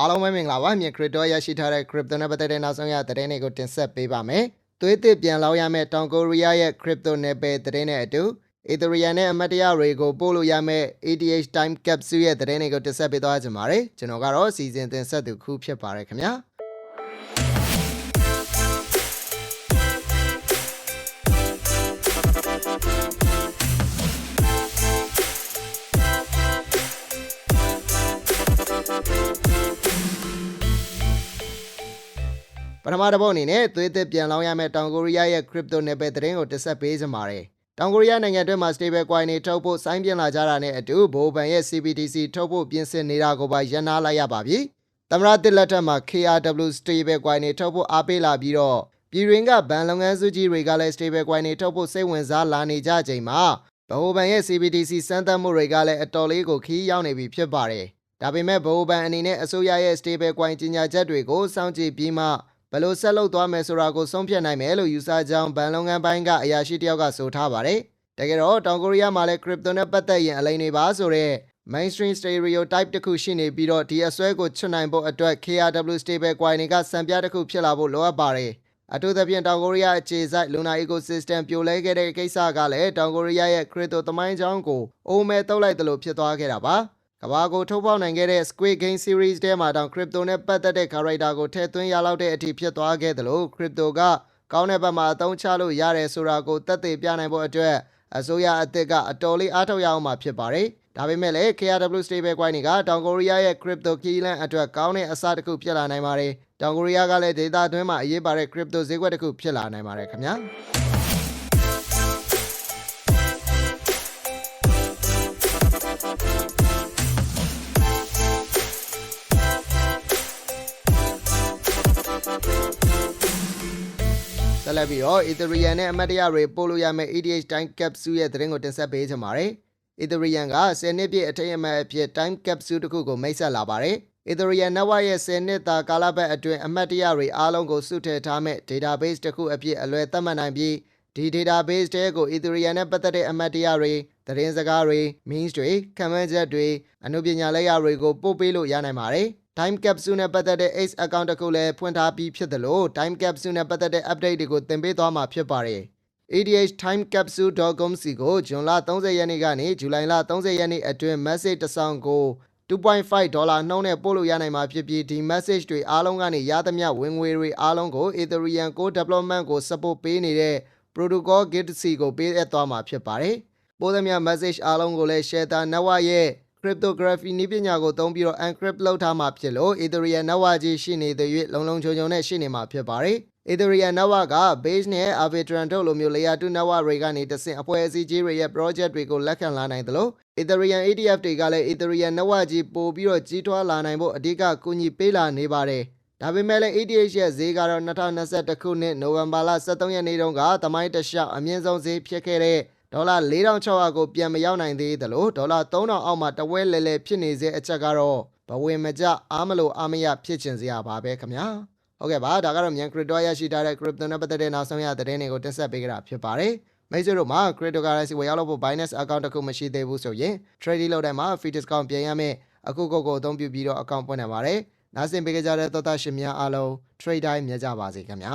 အားလုံးပဲမင်္ဂလာပါမြေခရစ်တိုရရှိထားတဲ့ crypto နဲ့ပတ်သက်တဲ့နောက်ဆုံးရသတင်းတွေကိုတင်ဆက်ပေးပါမယ်။သွေးသစ်ပြန်လောင်းရမယ့်တောင်ကိုရီးယားရဲ့ crypto နယ်ပယ်သတင်းနဲ့အတူ Ethereum နဲ့အမတ်တရားတွေကိုပို့လို့ရမယ့် ETH time capsule ရဲ့သတင်းတွေကိုတင်ဆက်ပေးသွားကြပါမယ်။ကျွန်တော်ကတော့စီစဉ်တင်ဆက်သူခုဖြစ်ပါရခင်ဗျာ။ ပထမတစ်ပုတ်အနေနဲ့သွေးသစ်ပြန်လောင်းရမယ့်တောင်ကိုရီးယားရဲ့ crypto နယ်ပယ်သတင်းကိုတင်ဆက်ပေးကြပါမယ်။တောင်ကိုရီးယားနိုင်ငံအတွင်းမှာ stable coin တွေထုတ်ဖို့စိုင်းပြင်းလာကြတာနဲ့အတူဘိုးဘန်ရဲ့ CBDC ထုတ်ဖို့ပြင်ဆင်နေတာကိုပါရန်နာလိုက်ရပါပြီ။သမရတစ်လက်ထက်မှာ KRW stable coin တွေထုတ်ဖို့အားပေးလာပြီးတော့ပြည်တွင်းကဘဏ်လုပ်ငန်းစုကြီးတွေကလည်း stable coin တွေထုတ်ဖို့စိတ်ဝင်စားလာနေကြချိန်မှာဘိုးဘန်ရဲ့ CBDC စမ်းသပ်မှုတွေကလည်းအတော်လေးကိုခီးရောက်နေပြီဖြစ်ပါတယ်။ဒါပေမဲ့ဘိုးဘန်အနေနဲ့အစိုးရရဲ့ stable coin ကြီးညာချက်တွေကိုစောင့်ကြည့်ပြီးမှ ဘယ်လိုဆက်လုပ်သွားမယ်ဆိုတာကိုဆုံးဖြတ်နိုင်မယ်လို့ယူဆကြောင်းဘဏ်လုပ်ငန်းပိုင်းကအရာရှိတယောက်ကဆိုထားပါတယ်။တကယ်တော့တောင်ကိုရီးယားမှာလည်း crypto နဲ့ပတ်သက်ရင်အလိမ်တွေပါဆိုတော့ mainstream stereotype တစ်ခုရှိနေပြီးတော့ဒီအစွဲကိုချွတ်နိုင်ဖို့အတွက် KRW stable coin တွေကစံပြတစ်ခုဖြစ်လာဖို့လိုအပ်ပါတယ်။အထူးသဖြင့်တောင်ကိုရီးယားအခြေစိုက် Luna ecosystem ပြိုလဲခဲ့တဲ့ကိစ္စကလည်းတောင်ကိုရီးယားရဲ့ crypto သမိုင်းကြောင်းကိုအိုးမဲတုပ်လိုက်တယ်လို့ဖြစ်သွားခဲ့တာပါ။ ကဘာကိုထုတ်ပေါက်နိုင်ခဲ့တဲ့ Squid Game series ထဲမှာတောင် crypto နဲ့ပတ်သက်တဲ့ character ကိုထည့်သွင်းရလောက်တဲ့အထိဖြစ်သွားခဲ့တယ်လို့ crypto ကကောင်းတဲ့ဘက်မှာအသုံးချလို့ရတယ်ဆိုတာကိုသက်သေပြနိုင်ဖို့အတွက်အစိုးရအသစ်ကအတော်လေးအားထုတ်ရအောင်မှာဖြစ်ပါတယ်။ဒါပေမဲ့လည်း KRW stable coin တွေကတောင်ကိုရီးယားရဲ့ crypto key land အတွက်ကောင်းတဲ့အစတစ်ခုဖြစ်လာနိုင်ပါတယ်။တောင်ကိုရီးယားကလည်းဒေတာတွင်းမှာအရေးပါတဲ့ crypto ဈေးကွက်တစ်ခုဖြစ်လာနိုင်ပါတယ်ခင်ဗျာ။ ဆက်လက်ပြီးတော့ Ethereum နဲ့အမတ်တရားတွေပို့လို့ရမယ့် ETH time capsule ရဲ့သတင်းကိုတင်ဆက်ပေးချင်ပါတယ်။ Ethereum က10နှစ်ပြည့်အထိမ်းအမှတ်အဖြစ် time capsule တစ်ခုကိုမိတ်ဆက်လာပါတယ်။ Ethereum network ရဲ့10နှစ်တာကာလပတ်အတွင်းအမတ်တရားတွေအားလုံးကိုစုထည့်ထားမဲ့ database တစ်ခုအဖြစ်အလွယ်သတ်မှတ်နိုင်ပြီးဒီ database တဲကို Ethereum နဲ့ပတ်သက်တဲ့အမတ်တရားတွေသတင်းစကားတွေ memes တွေခံမှန်းချက်တွေအနုပညာလက်ရာတွေကိုပို့ပေးလို့ရနိုင်ပါတယ်။ time capsule နဲ့ပတ်သက်တဲ့ X account တစ်ခုလည်းဖွင့်ထားပြီးဖြစ်တယ်လို့ time capsule နဲ့ပတ်သက်တဲ့ update တွေကိုသင်ပေးသွားမှာဖြစ်ပါတယ်။ adhtimecapsule.com စီကိုဇွန်လ30ရက်နေ့ကနေဇူလိုင်လ30ရက်နေ့အတွင်း message တစ်စောင်ကို2.5ဒေါ်လာနှုန်းနဲ့ပို့လို့ရနိုင်မှာဖြစ်ပြီးဒီ message တွေအားလုံးကနေရသမျှဝင်ငွေတွေအားလုံးကို Ethereum Core Development ကို support ပေးနေတဲ့ Protocol Git စီကိုပေးအပ်သွားမှာဖြစ်ပါတယ်။ပို့သမျှ message အားလုံးကိုလည်း Share Network ရဲ့ cryptography နည်းပညာကိုသုံးပြီးတော့ encrypt လုပ်ထားမှာဖြစ်လို့ Ethereum network ကြီးရှိနေတဲ့၍လုံလုံခြုံခြုံနဲ့ရှိနေမှာဖြစ်ပါတယ်။ Ethereum network က Base နဲ့ Arbitrum တို့လိုမျိုး Layer 2 network တွေကနေတဆင့်အဖွဲ့အစည်းကြီးတွေရဲ့ project တွေကိုလက်ခံလာနိုင်သလို Ethereum ETF တွေကလည်း Ethereum network ကြီးပို့ပြီးတော့ကြီးထွားလာနိုင်ဖို့အဓိကကူညီပေးလာနေပါတယ်။ဒါပေမဲ့လည်း ETH ရဲ့ဈေးကတော့2021ခုနှစ်နိုဝင်ဘာလ23ရက်နေ့တုန်းကသမိုင်းတလျှောက်အမြင့်ဆုံးဈေးဖြစ်ခဲ့တဲ့ ဒေါ်လာ4600ကိုပြန်မရောက်နိုင်သေးသလိုဒေါ်လာ3000အောက်မှာတဝဲလဲလဲဖြစ်နေစေအချက်ကတော့ဘဝင်မကြအားမလို့အားမရဖြစ်ချင်စရာပါပဲခင်ဗျာဟုတ်ကဲ့ပါဒါကတော့မြန် crypto ရရှိထားတဲ့ crypto နဲ့ပတ်သက်တဲ့နောက်ဆုံးရသတင်းတွေကိုတင်ဆက်ပေးကြတာဖြစ်ပါတယ်မိတ်ဆွေတို့မှာ cryptocurrency ဝယ်ရောက်လို့ဖို့ Binance account တစ်ခုမရှိသေးဘူးဆိုရင် trading လုပ်တိုင်းမှာ free discount ပြန်ရမယ်အခုကိုကိုအသုံးပြုပြီးတော့ account ပွင့်နေပါတယ်နားဆင်ပေးကြတဲ့သောသားရှင်များအားလုံး trade တိုင်းမြတ်ကြပါစေခင်ဗျာ